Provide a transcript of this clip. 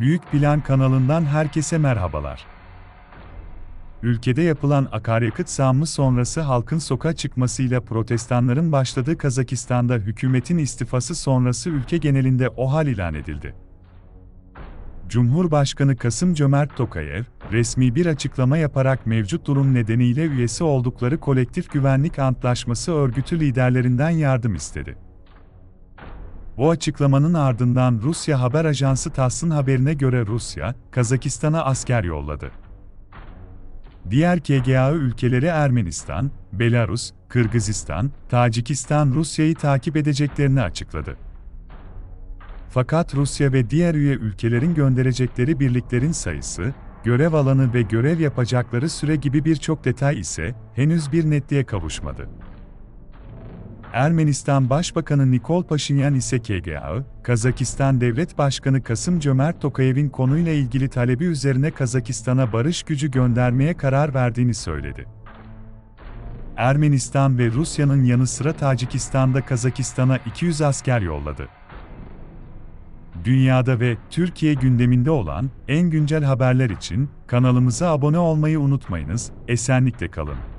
Büyük Plan kanalından herkese merhabalar. Ülkede yapılan akaryakıt zammı sonrası halkın sokağa çıkmasıyla protestanların başladığı Kazakistan'da hükümetin istifası sonrası ülke genelinde OHAL ilan edildi. Cumhurbaşkanı Kasım Cömert Tokayev, resmi bir açıklama yaparak mevcut durum nedeniyle üyesi oldukları Kolektif Güvenlik Antlaşması örgütü liderlerinden yardım istedi. Bu açıklamanın ardından Rusya haber ajansı TASS'ın haberine göre Rusya, Kazakistan'a asker yolladı. Diğer KGA ülkeleri Ermenistan, Belarus, Kırgızistan, Tacikistan Rusya'yı takip edeceklerini açıkladı. Fakat Rusya ve diğer üye ülkelerin gönderecekleri birliklerin sayısı, görev alanı ve görev yapacakları süre gibi birçok detay ise henüz bir netliğe kavuşmadı. Ermenistan Başbakanı Nikol Paşinyan ise KGA, Kazakistan Devlet Başkanı Kasım Cömert Tokayev'in konuyla ilgili talebi üzerine Kazakistan'a barış gücü göndermeye karar verdiğini söyledi. Ermenistan ve Rusya'nın yanı sıra Tacikistan'da Kazakistan'a 200 asker yolladı. Dünyada ve Türkiye gündeminde olan en güncel haberler için kanalımıza abone olmayı unutmayınız, esenlikle kalın.